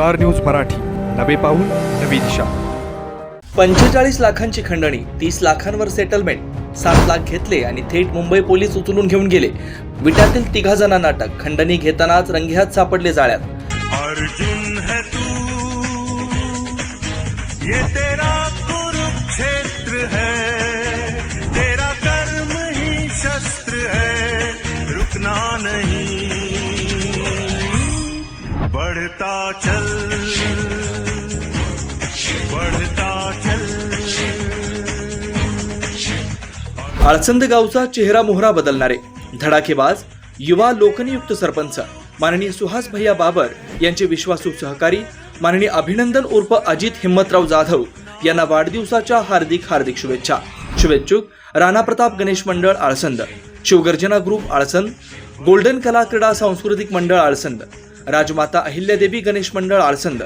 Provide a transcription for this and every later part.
Star News Marathi. नवे पाऊल नवी दिशा. पंचेचाळीस लाखांची खंडणी तीस लाखांवर सेटलमेंट सात लाख घेतले आणि थेट मुंबई पोलीस उचलून घेऊन गेले. विट्यातील तिघा जणांना अटक खंडणी घेतानाच रंगेहात सापडले जाळ्यात. अर्जुन है तू. बढ़ता चल। बढ़ता चल। आळसंद गावचा चेहरा मोहरा बदलणारे धडाकेबाज युवा लोकनियुक्त सरपंच माननीय सुहास भैया बाबर यांचे विश्वासू सहकारी माननीय अभिनंदन उर्फ अजित हिम्मतराव जाधव यांना वाढदिवसाच्या हार्दिक हार्दिक शुभेच्छा. शुभेच्छुक राणा प्रताप गणेश मंडळ आळसंद शिवगर्जना ग्रुप आळसंद गोल्डन कला क्रीडा सांस्कृतिक मंडळ आळसंद राजमाता अहिल्यादेवी गणेश मंडळ Alsand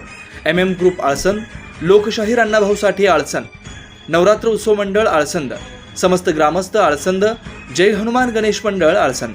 M M group Alsand लोकशाहीर अण्णाभाऊ साठे आळसंद नवरात्र उत्सव मंडळ आळसंद समस्त ग्रामस्थ आळसंद जय हनुमान गणेश मंडळ आळसंद.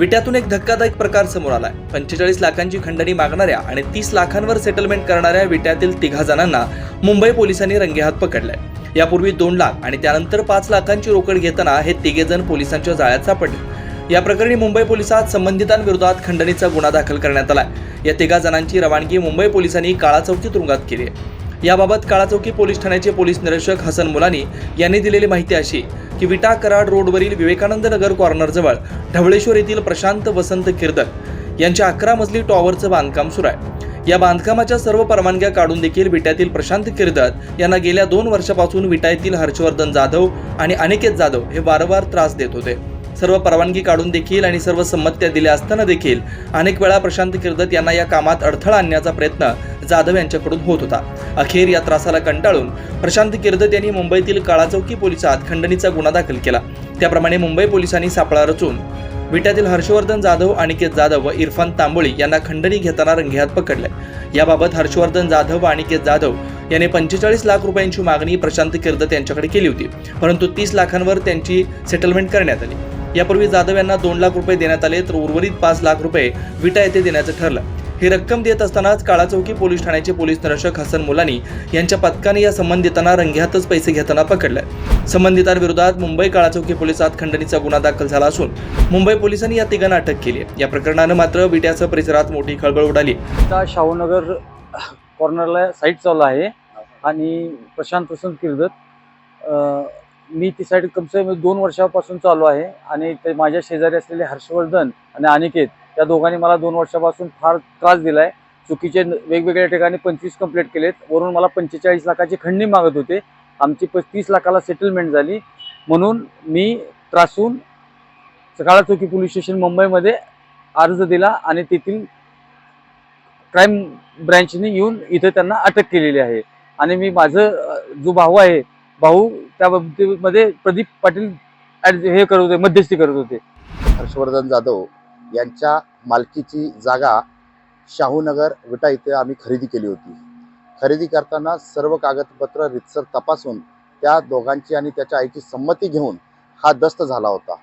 विट्यातून एक धक्कादायक प्रकार समोर आलाय. पंचेचाळीस लाखांची खंडणी मागणाऱ्या आणि तीस लाखांवर सेटलमेंट करणाऱ्या विट्यातील तिघा जणांना मुंबई पोलिसांनी रंगेहात पकडलंय. यापूर्वी दोन लाख आणि त्यानंतर पाच लाखांची रोकड घेताना हे तिघे जण पोलिसांच्या जाळ्यात सापडले. या प्रकरणी मुंबई पोलिसात संबंधितांविरोधात खंडणीचा गुन्हा दाखल करण्यात आलाय. या तिघा जणांची रवानगी मुंबई पोलिसांनी काळा चौकी तुरुंगात केली आहे. याबाबत काळाचौकी पोलीस ठाण्याचे पोलीस निरीक्षक हसन मुलानी यांनी दिलेली माहिती अशी की विटा कराड रोडवरील विवेकानंद नगर कॉर्नरजवळ ढवळेश्वर येथील प्रशांत वसंत किर्दक यांच्या अकरा मजली टॉवरचं बांधकाम सुरू आहे. या बांधकामाच्या सर्व परवानग्या काढून देखील विट्यातील प्रशांत किर्दत यांना गेल्या दोन वर्षापासून विटा येथील हर्षवर्धन जाधव आणि अनिकेत जाधव हे वारंवार त्रास देत होते. सर्व परवानगी काढून देखील आणि सर्व संमत्या दिल्या असताना देखील अनेक वेळा प्रशांत किर्दत यांना या कामात अडथळा आणण्याचा प्रयत्न जाधव यांच्याकडून होत होता. अखेर या त्रासाला कंटाळून प्रशांत किर्दत यांनी मुंबईतील काळाचौकी पोलिसात खंडणीचा गुन्हा दाखल केला. त्याप्रमाणे मुंबई पोलिसांनी सापळा रचून विट्यातील हर्षवर्धन जाधव अनिकेत जाधव व इरफान तांबोळी यांना खंडणी घेताना रंगेहात पकडले. याबाबत हर्षवर्धन जाधव व अनिकेत जाधव यांनी पंचेचाळीस लाख रुपयांची मागणी प्रशांत किर्दत यांच्याकडे केली होती. परंतु तीस लाखांवर त्यांची सेटलमेंट करण्यात आली. यापूर्वी जाधव यांना दोन लाख रुपये देण्यात आले तर उर्वरित पाच लाख रुपये विटा येथे देण्याचं ठरलं. ही रक्कम देत असतानाच काळाचौकी पोलीस ठाण्याचे पोलीस निरीक्षक हसन मुलानी यांच्या पथकाने या संबंधितांना रंगेहातच पैसे घेताना पकडले. संबंधितांविरोधात मुंबई काळाचौकी पोलिसात खंडणीचा गुन्हा दाखल झाला असून मुंबई पोलिसांनी या तिघांना अटक केली या प्रकरणानं मात्र विट्यासह परिसरात मोठी खळबळ उडाली शाहूनगर कॉर्नरला साईट चालू आहे आणि प्रशांत वसंत किर्दत मी ती साईड कमसे कमी दोन वर्षापासून चालू आहे आणि ते माझ्या शेजारी असलेले हर्षवर्धन आणि अनिकेत त्या दोघांनी मला दोन वर्षापासून फार त्रास दिला आहे चुकीचे वेगवेगळ्या ठिकाणी पंचवीस कंप्लीट केलेत. वरून मला पंचेचाळीस लाखाची खंडणी मागत होते. आमची पस्तीस लाखाला सेटलमेंट झाली. म्हणून मी त्रासून सकाळा चौकी पोलीस स्टेशन मुंबईमध्ये अर्ज दिला आणि तेथील क्राईम ब्रँचने येऊन इथे त्यांना अटक केलेली आहे. आणि मी माझं जो भाऊ आहे भाऊ त्या बाबतीमध्ये प्रदीप पाटील हे करत होते मध्यस्थी करत होते. हर्षवर्धन जाधव यांच्या मालकीची जागा शाहूनगर विटा इथे आम्ही खरेदी केली होती. खरेदी करताना सर्व कागदपत्र रितसर तपासून त्या दोघांची आणि त्याच्या आईची संमती घेऊन हा दस्त झाला होता.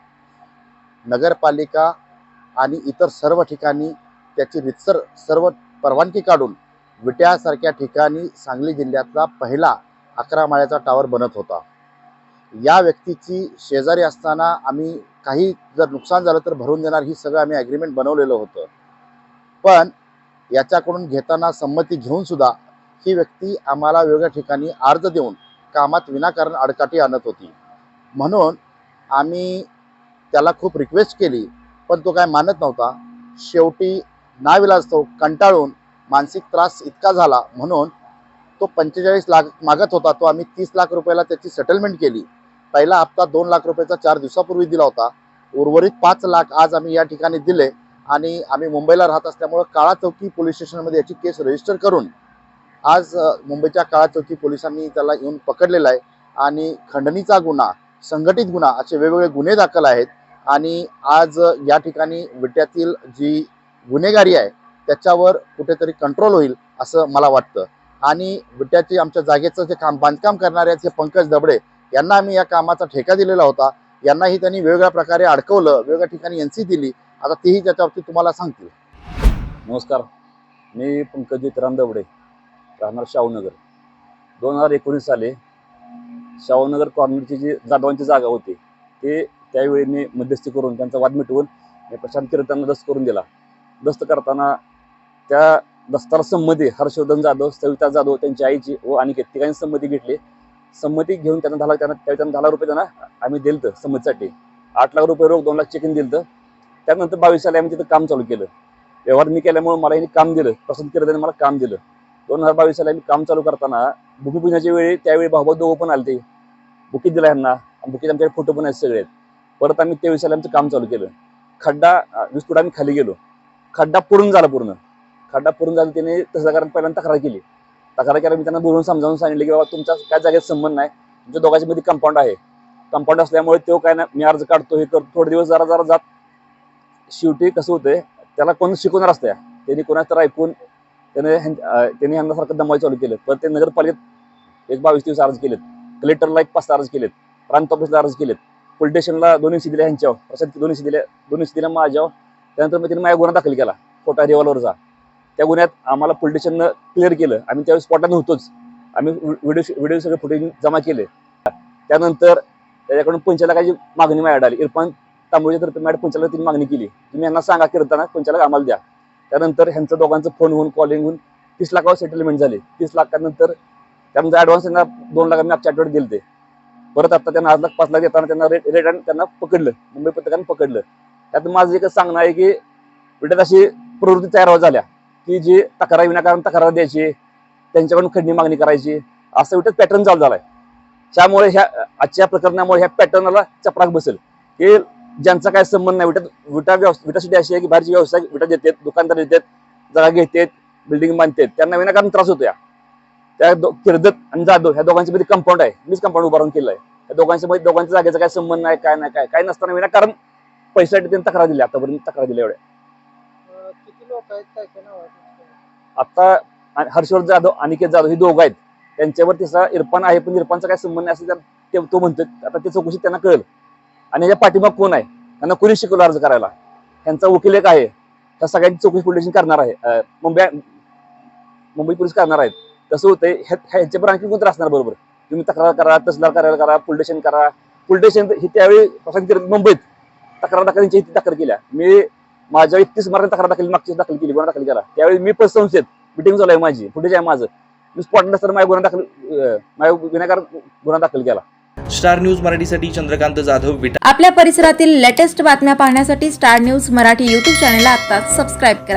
नगरपालिका आणि इतर सर्व ठिकाणी त्याची रितसर सर्व परवानगी काढून विट्यासारख्या ठिकाणी सांगली जिल्ह्यातला पहिला अकरा माळ्याचा टावर बनत होता. या व्यक्तीची शेजारी असताना आम्ही काही जर नुकसान झालं तर भरून देणार ही सगळं आम्ही ॲग्रीमेंट बनवलेलं होतं. पण याच्याकडून घेताना संमती घेऊन सुद्धा ही व्यक्ती आम्हाला वेगळ्या ठिकाणी अर्ज देऊन कामात विनाकारण अडकाटी आणत होती. म्हणून आम्ही त्याला खूप रिक्वेस्ट केली पण तो काय मानत नव्हता. शेवटी नाविलाज तो कंटाळून मानसिक त्रास इतका झाला म्हणून तो पंचेचाळीस लाख मागत होता तो आम्ही तीस लाख रुपयाला त्याची सेटलमेंट केली. पहिला हप्ता दोन लाख रुपयाचा चार दिवसापूर्वी दिला होता. उर्वरित पाच लाख आज आम्ही या ठिकाणी दिले आणि आम्ही मुंबईला राहत असल्यामुळं काळा चौकी पोलीस स्टेशनमध्ये याची केस रजिस्टर करून आज मुंबईच्या काळा चौकी पोलिसांनी त्याला येऊन पकडलेला आहे. आणि खंडणीचा गुन्हा संघटित गुन्हा असे वेगवेगळे गुन्हे दाखल आहेत. आणि आज या ठिकाणी विट्यातील जी गुन्हेगारी आहे त्याच्यावर कुठेतरी कंट्रोल होईल असं मला वाटतं. आणि विट्याची आमच्या जागेचं जे काम बांधकाम करणारे आहेत हे पंकज दबडे यांना आम्ही या कामाचा ठेका दिलेला होता. यांनाही त्यांनी वेगवेगळ्या प्रकारे अडकवलं वेगवेगळ्या ठिकाणी एन सी दिली. आता तीही त्याच्या बाबतीत तुम्हाला सांगतील. नमस्कार. मी पंकज राम दवडे राहणार शाहूनगर. दोन हजार एकोणीस साली शाहूनगर कॉर्नरची जी जाधवांची जागा होती ते त्यावेळी मी मध्यस्थी करून त्यांचा वाद मिटवून मी प्रशांत कीर्तनला दस्त करून दिला. दस्त करताना त्या दस्तार संमती हर्षवर्धन जाधव सविता जाधव त्यांच्या आईची व आणि तिघांनी संमती घेतली. संमती घेऊन त्यांना दहा लाख त्यांना त्यांना दहा लाख रुपये त्यांना आम्ही दिलं संमतीसाठी. आठ लाख रुपये रोख दोन लाख चेकिंग दिलं त्यानंतर बावीस साली आम्ही तिथं काम चालू केलं. व्यवहार मी केल्यामुळे मला यांनी काम दिलं. पसंत केलं त्यांनी मला काम दिलं. दोन हजार बावीस साली आम्ही काम चालू करताना भूमिपूजनाच्या वेळी त्यावेळी भाऊभाऊ दोघं पण आले ते बुकीत दिला ह्यांना. बुकीत आमच्याकडे फोटो पण आहेत सगळे. आहेत. परत आम्ही तेवीस साली आमचं काम चालू केलं. खड्डा वीस फूट आम्ही खाली गेलो. खड्डा पूर्ण झाला पूर्ण. खड्डा पुरून झाला त्याने तहसीलदारांनी पहिल्यांदा तक्रार केली. तक्रार केला मी त्यांना बोलून समजावून सांगितलं की बाबा तुमच्या काय जागेत संबंध नाही. तुमच्या दोघांच्या मध्ये कंपाऊंड आहे. कंपाऊंड असल्यामुळे तो काय नाही मी अर्ज काढतो हे करतो थोडे दिवस जरा जरा जात. शेवटी कसं होतंय त्याला कोण शिकवणार असतं त्यांनी कोणाच तर ऐकून त्याने त्यांनी ह्यांनासारखं दमाई चालू केलं. परत ते नगरपालिकेत एक बावीस दिवस अर्ज केलेत. कलेक्टरला एक पाच अर्ज केलेत. प्रांत ऑफिसला अर्ज केलेत. पोलीस स्टेशनला दोन्ही सी दिल्या ह्यांच्यावर प्रशांत दोन्ही सी दिल्या दोन्ही सी दिल्या माझ्यावर त्यानंतर मग त्यांनी माझ्या गुन्हा दाखल केला खोटा रिव्हॉल्वरचा त्या गुन्ह्यात आम्हाला पोलीस स्टेशननं क्लिअर केलं. आम्ही त्यावेळेस स्पॉटला नव्हतोच. आम्ही व्हिडिओ व्हिडिओ सगळे फुटेज जमा केले. त्यानंतर त्याच्याकडून पंचायत काही मागणी माझ्याकडे आली. इरफान तांबोळीच्या तर्फे मॅडम पंचायला तिने मागणी केली. तुम्ही यांना सांगा करताना पंचायला आम्हाला द्या. त्यानंतर ह्यांचं दोघांचं फोन होऊन कॉलिंग होऊन तीस लाखावर सेटलमेंट झाले. तीस लाखानंतर त्यानंतर ॲडव्हान्स म्हणजे त्यांना दोन लाख मी मागच्या आठवड्यात दिले ते परत आता त्यांना आठ लाख पाच लाख देताना त्यांना रेट रेट आणि त्यांना पकडलं. मुंबई पत्रकारांनी पकडलं. त्यात माझं एकच सांगणं आहे की विट्यात अशी प्रवृत्ती तयार झाल्या. की जी तक्रार विनाकारण तक्रार द्यायची त्यांच्याकडून खंडणी मागणी करायची असं विट्यात पॅटर्न चालू झालाय. त्यामुळे ह्या आजच्या प्रकरणामुळे ह्या पॅटर्नला चपराक बसेल. की ज्यांचा काय संबंध नाही विटा विटा व्यवस्था विटासाठी अशी आहे की बाहेरचे व्यवसाय विटा देतात दुकानदार देतात जागा घेतात बिल्डिंग बांधतात त्यांना विनाकारण त्रास होतो या त्या किर्दत आणि जाधव ह्या दोघांच्या मध्ये कंपाऊंड आहे. मीच कंपाऊंड उभारून केलं आहे त्या दोघांच्या मध्ये दोघांच्या जागेचा काय संबंध नाही काय नाही काय काय नसताना विनाकारण पैशासाठी त्यांनी तक्रार दिली. आतापर्यंत तक्रार दिल्या एवढ्या. लोक आहेत काय काय नाव आता हर्षवर्धन जाधव अनिकेत जाधव हे दोघं आहेत. त्यांच्यावर तिसरा इरफान आहे पण इरफानचा काय संबंध नाही असं ते तो म्हणतो आता ते चौकशी त्यांना कळेल. आणि याच्या पाठिंबा कोण आहे? त्यांना कोणी शिकवलं अर्ज करायला. त्यांचा वकील एक आहे. त्या सगळ्यांची चौकशी पोलीस करणार आहे. मुंबई मुंबई पोलीस करणार आहेत. कसं होतंय ह्याच्यावर आणखी कोणतं असणार बरोबर? तुम्ही तक्रार करा तहसीलदार करायला करा पोलीस स्टेशन करा. पोलीस स्टेशन ही त्यावेळी मुंबईत तक्रार दाखल यांची तक्रार केल्या. मी माझ्या एकतीस मार्ग तक्रार दाखल मागची दाखल केली गुन्हा दाखल केला. त्यावेळी मी पण संस्थेत मिटिंग झाली आहे माझी. फुटेज आहे माझं. मी स्पॉट नसताना माझ्या गुन्हा दाखल माझ्या गुन्हेगार गुन्हा दाखल केला. स्टार न्यूज मराठीसाठी चंद्रकांत जाधव विटा आपल्या परिसरातील लेटेस्ट बातम्या पाहण्यासाठी स्टार न्यूज मराठी यूट्यूब चॅनलला आत्ताच सबस्क्राईब करा.